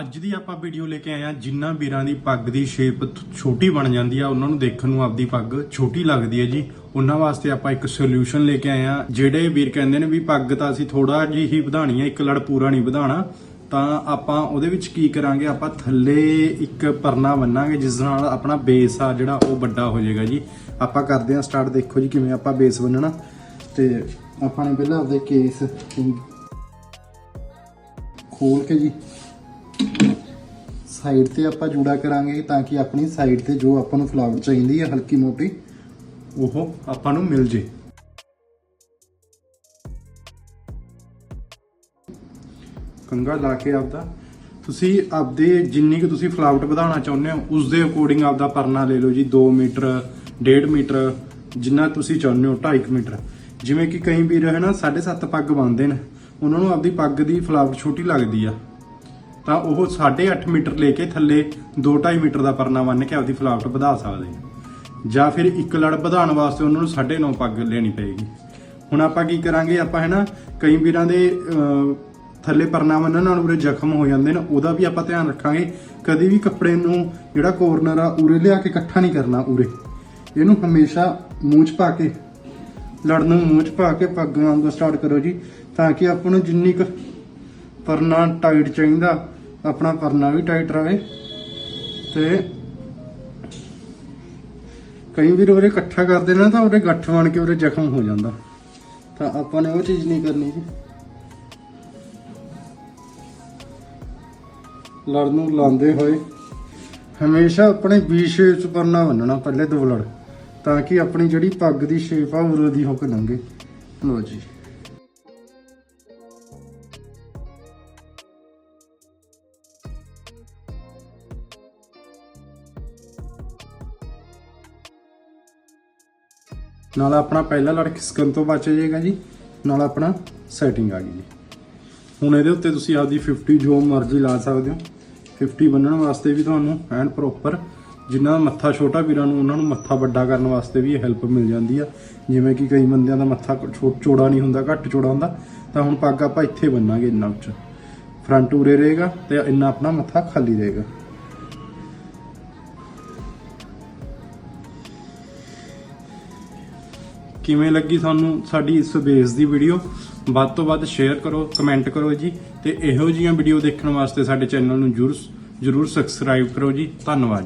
ਅੱਜ ਦੀ ਆਪਾਂ ਵੀਡੀਓ ਲੈ ਕੇ ਆਏ ਆ ਜਿਨ੍ਹਾਂ ਵੀਰਾਂ ਦੀ ਪੱਗ ਦੀ ਸ਼ੇਪ ਛੋਟੀ ਬਣ ਜਾਂਦੀ ਆ, ਉਹਨਾਂ ਨੂੰ ਦੇਖਣ ਨੂੰ ਆਪਦੀ ਪੱਗ ਛੋਟੀ ਲੱਗਦੀ ਹੈ ਜੀ। ਉਹਨਾਂ ਵਾਸਤੇ ਆਪਾਂ ਇੱਕ ਸੋਲੂਸ਼ਨ ਲੈ ਕੇ ਆਏ ਆ ਜਿਹੜੇ ਵੀਰ ਕਹਿੰਦੇ ਨੇ ਵੀ ਪੱਗ ਤਾਂ ਅਸੀਂ ਥੋੜਾ ਜਿਹੀ ਹੀ ਵਧਾਣੀ ਆ, ਇੱਕ ਲੜ ਪੂਰਾ ਨਹੀਂ ਵਧਾਣਾ ਤਾਂ ਆਪਾਂ ਉਹਦੇ ਵਿੱਚ ਕੀ ਕਰਾਂਗੇ? ਆਪਾਂ ਥੱਲੇ ਇੱਕ ਪਰਨਾ ਬੰਨਾਂਗੇ, ਜਿਸ ਨਾਲ ਆਪਣਾ ਬੇਸ ਆ ਜਿਹੜਾ ਉਹ ਵੱਡਾ ਹੋ ਜਾਏਗਾ ਜੀ। ਆਪਾਂ ਕਰਦੇ ਹਾਂ ਸਟਾਰਟ ਦੇਖੋ ਜੀ ਕਿਵੇਂ ਆਪਾਂ ਬੇਸ ਬੰਨਣਾ। ਤੇ ਆਪਾਂ ਨੇ ਪਹਿਲਾਂ ਆਪਦੇ ਕੇਸ ਖੋਲ ਕੇ ਜੀ ਸਾਈਡ ਤੇ ਆਪਾਂ ਜੂੜਾ ਕਰਾਂਗੇ ਤਾਂ ਕਿ ਆਪਣੀ ਸਾਈਡ ਤੇ ਜੋ ਆਪਾਂ ਨੂੰ ਫਲਾਵਰ ਚਾਹੀਦੀ ਹੈ, ਹਲਕੀ ਮੋਟੀ, ਉਹ ਆਪਾਂ ਨੂੰ ਮਿਲ ਜੇ। ਕੰਗਾ ਲਾ ਕੇ ਆਪਦਾ। ਤੁਸੀਂ ਆਪਦੇ ਜਿੰਨੀ ਕਿ ਤੁਸੀਂ ਫਲਾਵਟ ਵਧਾਉਣਾ ਚਾਹੁੰਦੇ ਹੋ, ਉਸ ਦੇ ਅਕੋਰਡਿੰਗ ਆਪਦਾ ਪਰਨਾ ਲੈ ਲਓ ਜੀ 2 ਮੀਟਰ 1.5 ਮੀਟਰ, ਜਿੰਨਾ ਤੁਸੀਂ ਚਾਹੁੰਦੇ ਹੋ 2.5 ਮੀਟਰ। ਜਿਵੇਂ ਕਿ ਕਈ ਵੀਰ ਹੈ ਨਾ 7.5 ਪੱਗ ਬੰਨਦੇ ਨੇ। ਉਹਨਾਂ ਨੂੰ ਆਪਦੀ ਪੱਗ ਦੀ ਫਲਾਵਟ ਛੋਟੀ ਲੱਗਦੀ ਆ। ਤਾਂ ਉਹ 8.5 ਮੀਟਰ ਲੈ ਕੇ ਥੱਲੇ 2.5 ਮੀਟਰ ਦਾ ਪਰਨਾ ਬੰਨ ਕੇ ਆਪਦੀ ਫਲਾਵਟ ਵਧਾ ਸਕਦੇ ਆ। ਜਾਂ ਫਿਰ ਇੱਕ ਲੜ ਵਧਾਉਣ ਵਾਸਤੇ ਉਹਨਾਂ ਨੂੰ 9.5 ਪੱਗ ਲੈਣੀ ਪਏਗੀ। ਹੁਣ ਆਪਾਂ ਕੀ ਕਰਾਂਗੇ, ਆਪਾਂ ਹੈ ਨਾ, ਕਈ ਵੀਰਾਂ ਦੇ ਥੱਲੇ ਪਰਨਾ ਬੰਨਣ ਨਾਲ ਉਰੇ ਜ਼ਖਮ ਹੋ ਜਾਂਦੇ ਨੇ, ਉਹਦਾ ਵੀ ਆਪਾਂ ਧਿਆਨ ਰੱਖਾਂਗੇ। ਕਦੇ ਵੀ ਕੱਪੜੇ ਨੂੰ ਜਿਹੜਾ ਕੋਰਨਰ ਆ, ਉਰੇ ਲਿਆ ਕੇ ਇਕੱਠਾ ਨਹੀਂ ਕਰਨਾ ਉਰੇ। ਇਹਨੂੰ ਹਮੇਸ਼ਾ ਮੂੰਹ 'ਚ ਪਾ ਕੇ, ਲੜ ਨੂੰ ਮੂੰਹ 'ਚ ਪਾ ਕੇ ਪੱਗ ਵਾਂਗੂ ਸਟਾਰਟ ਕਰੋ ਜੀ, ਤਾਂ ਕਿ ਆਪਾਂ ਨੂੰ ਜਿੰਨੀ ਕੁ ਪਰਨਾ ਟਾਈਟ ਚਾਹੀਦਾ, ਆਪਣਾ ਪਰਨਾ ਵੀ ਟਾਈਟ ਰਵੇ। ਤੇ ਕਈ ਵੀਰ ਉਰੇ ਇਕੱਠਾ ਕਰਦੇ ਨਾ ਤਾਂ ਉਹਦੇ ਗੱਠ ਬਣ ਕੇ ਉਹਦੇ ਜ਼ਖਮ ਹੋ ਜਾਂਦਾ। ਤਾਂ ਆਪਾਂ ਨੇ ਉਹ ਚੀਜ਼ ਨਹੀਂ ਕਰਨੀ ਜੀ। ਲੜ ਨੂੰ ਲਾਉਂਦੇ ਹੋਏ ਹਮੇਸ਼ਾ ਆਪਣੇ ਵੀ ਸ਼ੇਪ ਚ ਪਰਨਾ ਬੰਨਣਾ, ਪਹਿਲੇ ਦੋ ਲੜ, ਤਾਂ ਕਿ ਆਪਣੀ ਜਿਹੜੀ ਪੱਗ ਦੀ ਸ਼ੇਪ ਆ, ਉਰੇ ਦੀ ਹੋ ਕੇ ਲੰਘੇ। ਲੋ ਜੀ। ਨਾਲ ਆਪਣਾ ਪਹਿਲਾ ਲੜ ਖਿਸਕਣ ਤੋਂ ਬਚ ਜਾਏਗਾ ਜੀ, ਨਾਲ ਆਪਣਾ ਸੈਟਿੰਗ ਆ ਗਈ ਜੀ। ਹੁਣ ਇਹਦੇ ਉੱਤੇ ਤੁਸੀਂ ਆਪਦੀ 50 ਜੋ ਮਰਜ਼ੀ ਲਾ ਸਕਦੇ ਹੋ। 50 ਬੰਨਣ ਵਾਸਤੇ ਵੀ ਤੁਹਾਨੂੰ ਐਂਡ ਪ੍ਰੋਪਰ ਜਿਨ੍ਹਾਂ ਦਾ ਮੱਥਾ ਛੋਟਾ ਵੀਰਾਂ ਨੂੰ, ਉਹਨਾਂ ਨੂੰ ਮੱਥਾ ਵੱਡਾ ਕਰਨ ਵਾਸਤੇ ਵੀ ਹੈਲਪ ਮਿਲ ਜਾਂਦੀ ਆ। ਜਿਵੇਂ ਕਿ ਕਈ ਬੰਦਿਆਂ ਦਾ ਮੱਥਾ ਛੋ- ਚੌੜਾ ਨਹੀਂ ਹੁੰਦਾ, ਘੱਟ ਚੌੜਾ ਹੁੰਦਾ, ਤਾਂ ਹੁਣ ਪੱਗ ਆਪਾਂ ਇੱਥੇ ਬੰਨਾਂਗੇ ਇੰਨਾ ਉੱਚ। ਫਰੰਟ ਉਰੇ ਰਹੇਗਾ ਤੇ ਇੰਨਾ ਆਪਣਾ ਮੱਥਾ ਖਾਲੀ ਰਹੇਗਾ। ਕਿਵੇਂ ਲੱਗੀ ਤੁਹਾਨੂੰ ਸਾਡੀ ਇਸ ਬੇਸ ਦੀ ਵੀਡੀਓ ਵੱਧ ਤੋਂ ਵੱਧ ਸ਼ੇਅਰ ਕਰੋ ਕਮੈਂਟ ਕਰੋ ਜੀ ਤੇ ਇਹੋ ਜਿਹੀਆਂ ਵੀਡੀਓ ਦੇਖਣ ਵਾਸਤੇ ਸਾਡੇ ਚੈਨਲ ਨੂੰ ਜਰੂਰ ਜਰੂਰ ਸਬਸਕ੍ਰਾਈਬ ਕਰੋ ਜੀ। ਧੰਨਵਾਦ